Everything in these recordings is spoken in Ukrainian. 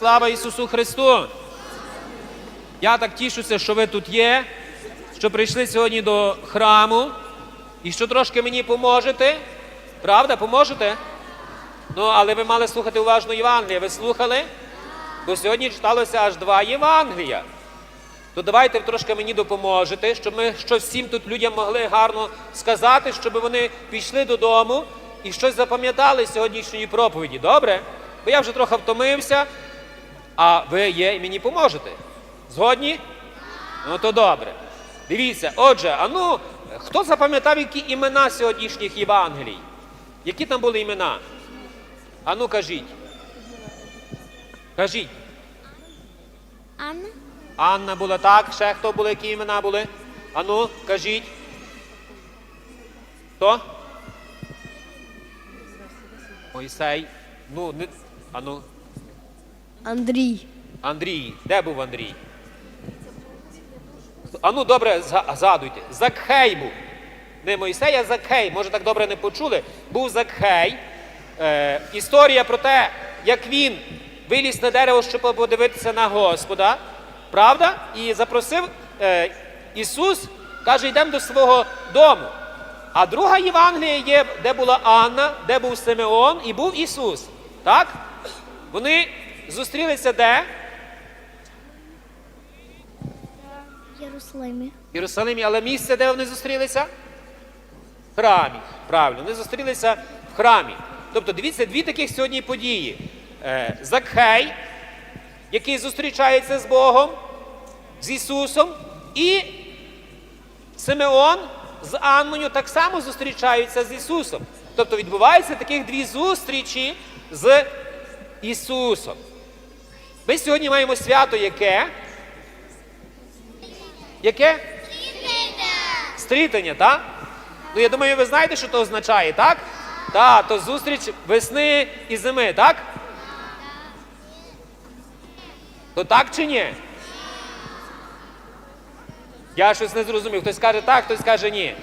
Слава Ісусу Христу! Я так тішуся, що ви тут є, що прийшли сьогодні до храму і що трошки мені поможете. Правда, поможете? Ну, але ви мали слухати уважно Євангелія. Ви слухали? Бо сьогодні читалося аж два Євангелія. То давайте трошки мені допоможете, щоб ми щось всім тут людям могли гарно сказати, щоб вони пішли додому і щось запам'ятали сьогоднішньої проповіді. Добре? Бо я вже трохи втомився, а ви є і мені поможете. Згодні? Ну то добре. Дивіться, отже, а ну, хто запам'ятав, які імена сьогоднішніх Євангелій? Які там були імена? А ну кажіть. Кажіть. Анна? Анна була так, ще хто були, які імена були? Ану, кажіть. Хто? Мойсей. Ну, не. Ану. Андрій. Андрій. Де був Андрій? Ану, добре, згадуйте. Закхей був. Не Мойсей, а Закхей. Може, так добре не почули. Був Закхей. Е, історія про те, як він виліз на дерево, щоб подивитися на Господа. Правда? І запросив е, Ісус, каже, йдемо до свого дому. А друга Євангелія є, де була Анна, де був Симеон і був Ісус. Так? Вони зустрілися де? Єрусалимі. Єрусалимі, але місце, де вони зустрілися? В храмі. Правильно, вони зустрілися в храмі. Тобто, дивіться, дві таких сьогодні події. Е, Закхей, який зустрічається з Богом, з Ісусом, і Симеон з Анною так само зустрічаються з Ісусом. Тобто відбуваються таких дві зустрічі з Ісусом. Ми сьогодні маємо свято яке? Яке? Стрітення, так? Ну, я думаю, ви знаєте, що то означає, так? Так, то зустріч весни і зими, так? То так чи ні? Я щось не зрозумів. Хтось каже так, хтось каже ні.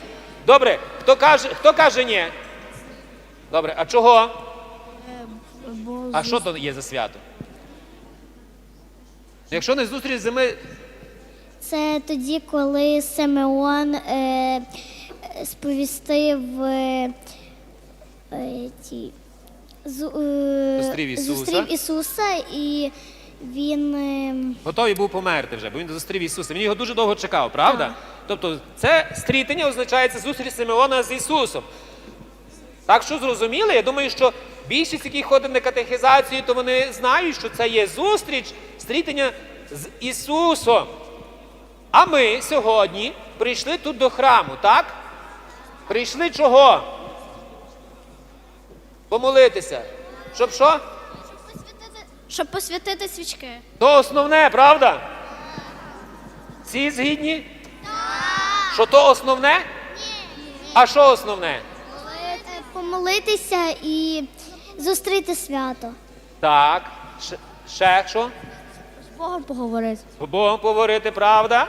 Добре, хто каже, хто каже ні? Добре, а чого? А що то є за свято? Якщо не зустріч зими, це тоді, коли Симеон е, е, сповістив е, е, ті, з, е, Зустрів Ісуса. зустрів Ісуса і він е, готовий був померти вже, бо він зустрів Ісуса. Він його дуже довго чекав, правда? Тобто це стрітення означається зустріч Симеона з Ісусом. Так що зрозуміли? Я думаю, що більшість, які ходять на катехізацію, то вони знають, що це є зустріч, стрітення з Ісусом. А ми сьогодні прийшли тут до храму, так? Прийшли чого? Помолитися. Щоб що? щоб посвятити свічки. То основне, правда? Всі згідні? Що то основне? А що основне? Помолитися і зустріти свято. Так. Ще що? Богом поговорити. З Богом поговорити, правда?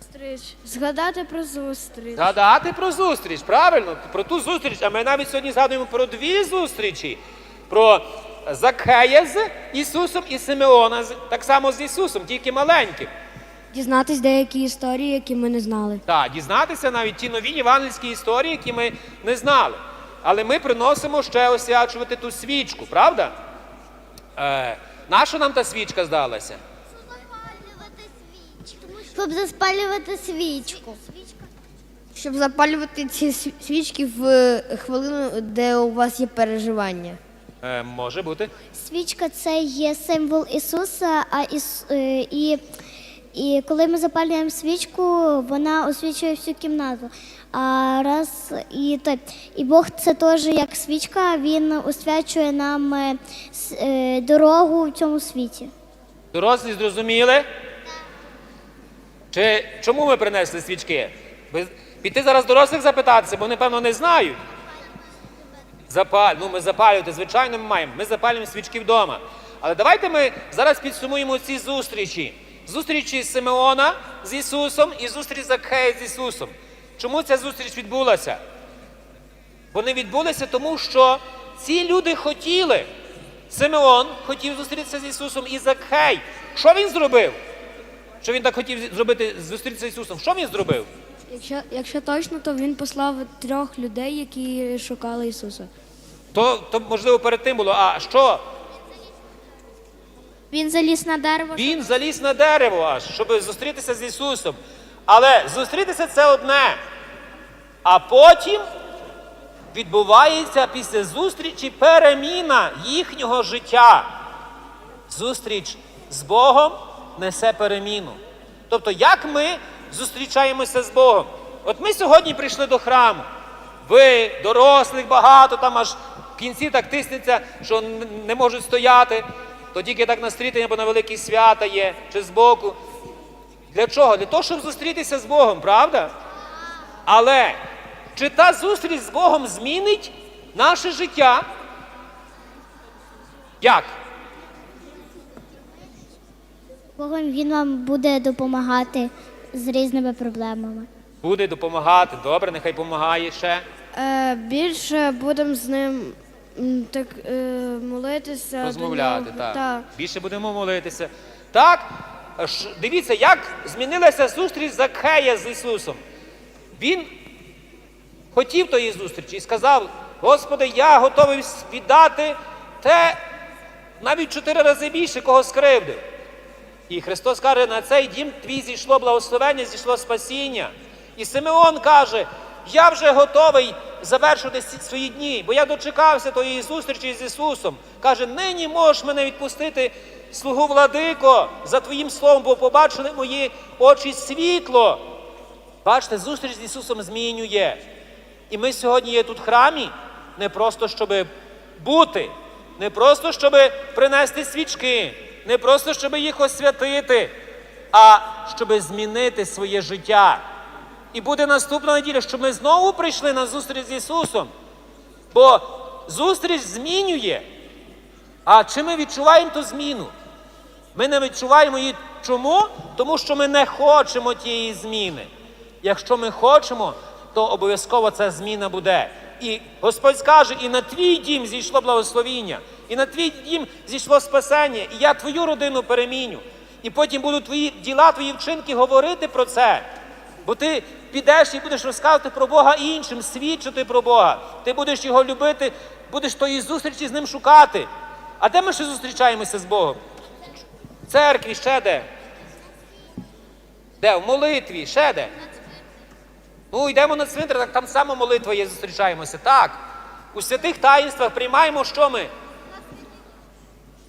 Зустріч. Згадати про зустріч. Згадати про зустріч, правильно? Про ту зустріч. А ми навіть сьогодні згадуємо про дві зустрічі. Про Закхея з Ісусом і Симеона з- так само з Ісусом, тільки маленьким. Дізнатись деякі історії, які ми не знали. Так, дізнатися навіть ті нові євангельські історії, які ми не знали. Але ми приносимо ще освячувати ту свічку, правда? Е, наша нам та свічка здалася? Щоб заспалювати свічку. Щоб запалювати ці свічки в е, хвилину, де у вас є переживання. Е, може бути. Свічка це є символ Ісуса, а Іс, е, і, і коли ми запалюємо свічку, вона освічує всю кімнату. А раз і так, і Бог це теж як свічка, він освячує нам е, е, дорогу в цьому світі. Дорослі зрозуміли? Чи чому ми принесли свічки? Піти зараз дорослих запитатися, бо вони, певно, не знають. Запаль... Ну, ми запалювати, звичайно, ми маємо. Ми запалюємо свічки вдома. Але давайте ми зараз підсумуємо ці зустрічі. Зустрічі Симеона з Ісусом і зустріч Закхея з Ісусом. Чому ця зустріч відбулася? Вони відбулися тому, що ці люди хотіли Симеон хотів зустрітися з Ісусом і Закхей. Що він зробив? Що він так хотів зробити, зустрітися з Ісусом? Що він зробив? Якщо, якщо точно, то він послав трьох людей, які шукали Ісуса. То, то можливо перед тим було. А що? Він заліз на дерево. Він заліз на дерево аж, щоб зустрітися з Ісусом. Але зустрітися це одне. А потім відбувається після зустрічі переміна їхнього життя. Зустріч з Богом несе переміну. Тобто, як ми зустрічаємося з Богом? От ми сьогодні прийшли до храму. Ви, дорослих, багато, там аж в кінці так тиснеться, що не можуть стояти. То тільки так на стрітення, бо на великі свята є, чи збоку. Для чого? Для того, щоб зустрітися з Богом, правда? Але чи та зустріч з Богом змінить наше життя? Як? Богом він вам буде допомагати з різними проблемами. Буде допомагати. Добре, нехай допомагає ще. Е, більше будемо з ним м, так е, молитися. Розмовляти, до нього. так. Так. Більше будемо молитися. Так, ш- дивіться, як змінилася зустріч Закхея з Ісусом. Він хотів тої зустрічі і сказав: Господи, я готовий віддати те навіть чотири рази більше, кого скривдив. І Христос каже, на цей дім твій зійшло благословення, зійшло спасіння. І Симеон каже, я вже готовий завершити свої дні, бо я дочекався тої зустрічі з Ісусом. Каже, нині можеш мене відпустити, слугу владико, за Твоїм словом, бо побачили мої очі світло. Бачите, зустріч з Ісусом змінює. І ми сьогодні є тут в храмі не просто, щоб бути, не просто, щоб принести свічки, не просто, щоб їх освятити, а щоб змінити своє життя. І буде наступна неділя, щоб ми знову прийшли на зустріч з Ісусом. Бо зустріч змінює. А чи ми відчуваємо ту зміну? Ми не відчуваємо її чому? Тому що ми не хочемо тієї зміни. Якщо ми хочемо, то обов'язково ця зміна буде. І Господь скаже, і на твій дім зійшло благословіння, і на твій дім зійшло спасення, і я твою родину переміню. І потім будуть твої діла, твої вчинки говорити про це. Бо ти підеш і будеш розказувати про Бога іншим, свідчити про Бога. Ти будеш його любити, будеш тої зустрічі з ним шукати. А де ми ще зустрічаємося з Богом? В церкві ще де? Де? В молитві, ще де? Ну, йдемо на цвинтар, так там само молитва є, зустрічаємося. Так. У святих таїнствах приймаємо, що ми?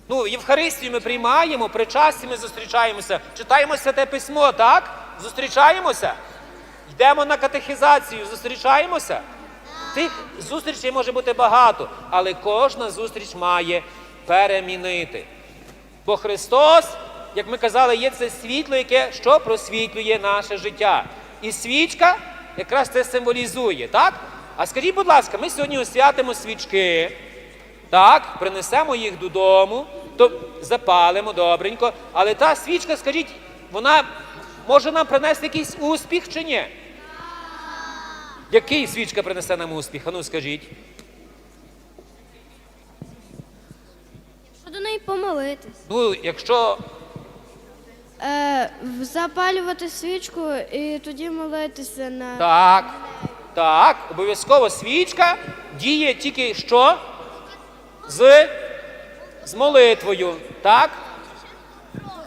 Ну, Євхаристію ми приймаємо, при часі ми зустрічаємося, читаємо святе письмо, так? Зустрічаємося. Йдемо на катехізацію, зустрічаємося. Тих зустрічей може бути багато, але кожна зустріч має перемінити. Бо Христос, як ми казали, є це світло, яке що просвітлює наше життя. І свічка якраз це символізує, так? А скажіть, будь ласка, ми сьогодні освятимо свічки, так, принесемо їх додому, то запалимо добренько. Але та свічка, скажіть, вона може нам принести якийсь успіх чи ні? Який свічка принесе нам успіх? Ану, скажіть. Що до неї помолитись? Ну, якщо запалювати свічку і тоді молитися на Так, так, обов'язково свічка діє тільки що? З, з молитвою. Так?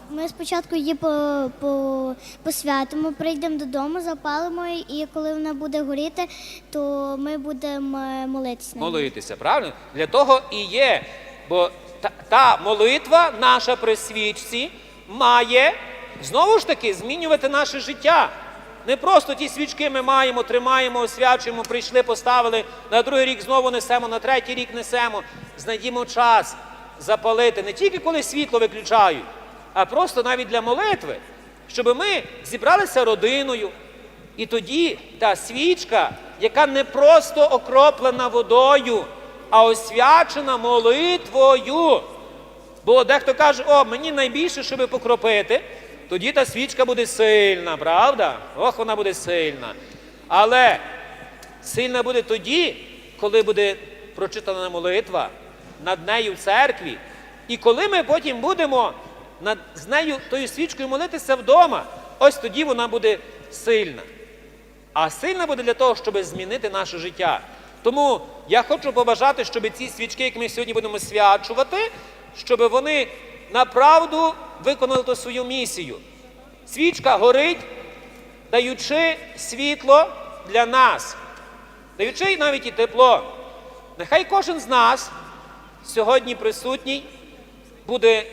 Ми спочатку її по, по, посвятимо, прийдемо додому, запалимо і коли вона буде горіти, то ми будемо е, молитися. на. Молитися, правильно? Для того і є. Бо та, та молитва наша при свічці має знову ж таки змінювати наше життя. Не просто ті свічки ми маємо, тримаємо, освячуємо, прийшли, поставили, на другий рік знову несемо, на третій рік несемо. Знайдімо час запалити не тільки коли світло виключають, а просто навіть для молитви, щоб ми зібралися родиною. І тоді та свічка, яка не просто окроплена водою, а освячена молитвою. Бо дехто каже, о, мені найбільше, щоб покропити, тоді та свічка буде сильна, правда? Ох, вона буде сильна. Але сильна буде тоді, коли буде прочитана молитва над нею в церкві, І коли ми потім будемо над, з нею тою свічкою молитися вдома, ось тоді вона буде сильна. А сильна буде для того, щоб змінити наше життя. Тому я хочу побажати, щоб ці свічки, які ми сьогодні будемо свячувати, щоб вони направду виконали свою місію. Свічка горить, даючи світло для нас, даючи навіть і тепло. Нехай кожен з нас сьогодні присутній буде,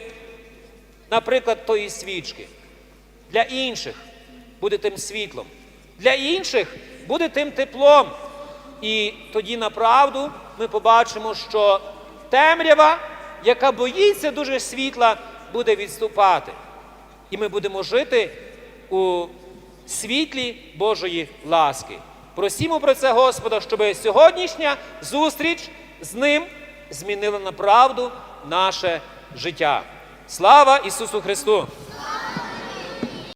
наприклад, тої свічки. Для інших буде тим світлом, для інших буде тим теплом. І тоді направду ми побачимо, що темрява, яка боїться дуже світла, буде відступати. І ми будемо жити у світлі Божої ласки. Просімо про це Господа, щоб сьогоднішня зустріч з ним змінила направду наше життя. Слава Ісусу Христу!